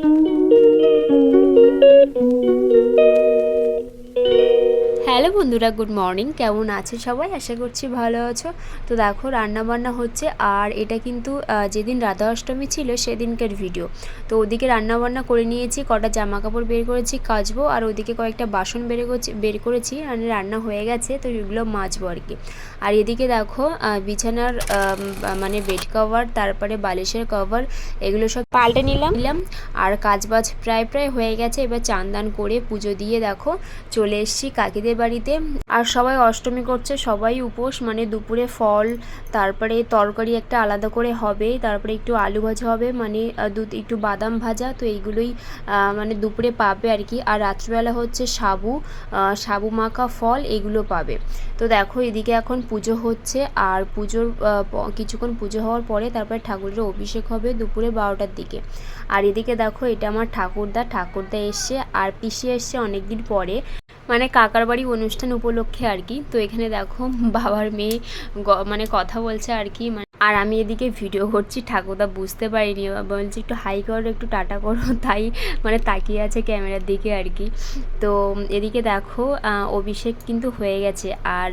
Thank you. Hello বন্ধুরা, good morning. কেমন আছে সবাই? আশা করছি ভালো আছো। তো দেখো রান্না বান্না হচ্ছে, আর এটা কিন্তু যেদিন রাধা অষ্টমী ছিল সেদিনকার ভিডিও তো ওদিকে রান্না বান্না করে নিয়েছি, কটা জামা কাপড় বের করেছি কাচবো, আর ওদিকে কয়েকটা বাসন বের করছি, বের করেছি মানে রান্না হয়ে গেছে, তো এগুলো মাজবো আর কি। আর এদিকে দেখো বিছানার মানে বেড কভার তারপরে বালিশের কভার এগুলো সব পাল্টে নিলাম। নিলাম আর কাজ বাজ প্রায় প্রায় হয়ে গেছে, এবার চান দান করে পুজো দিয়ে দেখো, চলে এসেছি কাকিদের বাড়িতে। আর সবাই অষ্টমী করছে, সবাই উপোস মানে দুপুরে ফল, তারপরে তরকারি একটা আলাদা করে হবে, তারপরে একটু আলু ভাজা হবে মানে দু, একটু বাদাম ভাজা, তো এইগুলোই মানে দুপুরে পাবে আর কি। আর রাত্রিবেলা হচ্ছে সাবু সাবু মাখা ফল, এগুলো পাবে। তো দেখো, এদিকে এখন পুজো হচ্ছে, আর পুজোর কিছুক্ষণ পুজো হওয়ার পরে তারপরে ঠাকুরের অভিষেক হবে দুপুরে বারোটার দিকে। আর এদিকে দেখো, এটা আমার ঠাকুরদা ঠাকুরদা এসছে, আর পিসি এসছে অনেকদিন পরে। মানে কাকার বাড়ি অনুষ্ঠান উপলক্ষে আর কি। তো এখানে দেখো বাবার মেয়ে মানে কথা বলছে আর কি মানে আর আমি এদিকে ভিডিও করছি, ঠাকুরদা বুঝতে পারিনি। বলছি, একটু হাই করো, একটু টাটা করো। তাই মানে তাকিয়ে আছে ক্যামেরার দিকে আর কি। তো এদিকে দেখো অভিষেক কিন্তু হয়ে গেছে। আর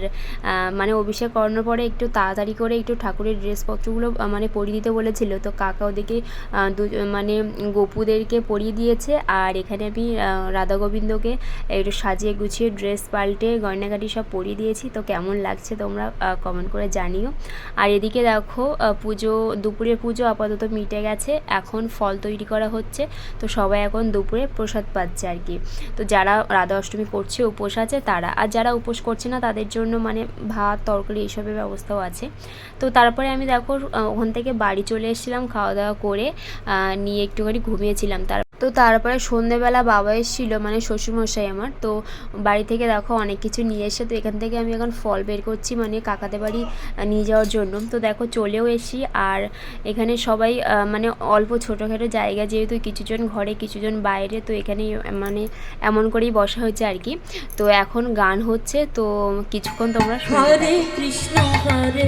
মানে অভিষেক করানোর পরে একটু তাড়াতাড়ি করে একটু ঠাকুরের ড্রেসপত্রগুলো মানে পরিয়ে দিতে বলেছিল। তো কাকা ওদিকে দু মানে গোপুদেরকে পরিয়ে দিয়েছে। আর এখানে আমি রাধা গোবিন্দকে একটু সাজিয়ে গুছিয়ে ড্রেস পাল্টে গয়নাগাটি সব পরিয়ে দিয়েছি। তো কেমন লাগছে তোমরা কমেন্ট করে জানিও। আর এদিকে দেখো আহ, পুজো দুপুরের পুজো আপাতত মিটে গেছে এখন ফল তৈরি করা হচ্ছে তো সবাই এখন দুপুরে প্রসাদ পাচ্ছে আর কি। তো যারা রাধা অষ্টমী করছে উপোস আছে তারা আর যারা উপোস করছে না তাদের জন্য মানে ভাত তরকারি এইসবের ব্যবস্থাও আছে। তো তারপরে আমি দেখো ওখান থেকে বাড়ি চলে এসেছিলাম খাওয়া দাওয়া করে নিয়ে একটুখানি ঘুমিয়েছিলাম। তার তো তারপরে সন্ধেবেলা বাবা এসেছিল মানে শ্বশুরমশাই আমার। তো বাড়ি থেকে দেখো অনেক কিছু নিয়ে এসে তো এখান থেকে আমি এখন ফল বের করছি মানে কাকাদের বাড়ি নিয়ে যাওয়ার জন্য। তো দেখো চলেও এসি আর এখানে সবাই মানে অল্প ছোটোখাটো জায়গা যেহেতু কিছুজন ঘরে কিছুজন বাইরে তো এখানে মানে এমন করেই বসা হয়েছে আর কি। তো এখন গান হচ্ছে তো কিছুক্ষণ তোমরা। হরে কৃষ্ণ হরে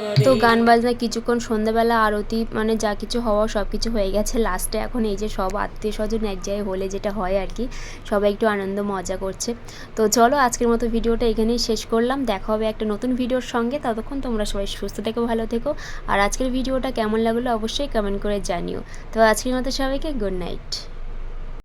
তো গান বাজনা কিছুক্ষণ সন্ধ্যাবেলা আরতি মানে যা কিছু হওয়া সব কিছু হয়ে গেছে। লাস্টে এখন এই যে সব আত্মীয় স্বজন এক জায়গায় হলে যেটা হয় আর কি সবাই একটু আনন্দ মজা করছে। তো চলো আজকের মতো ভিডিওটা এখানেই শেষ করলাম। দেখা হবে একটা নতুন ভিডিওর সঙ্গে। ততক্ষণ তোমরা সবাই সুস্থ থেকো ভালো থেকো। আর আজকের ভিডিওটা কেমন লাগল অবশ্যই কমেন্ট করে জানিও। তো আজকের মতো সবাইকে গুড নাইট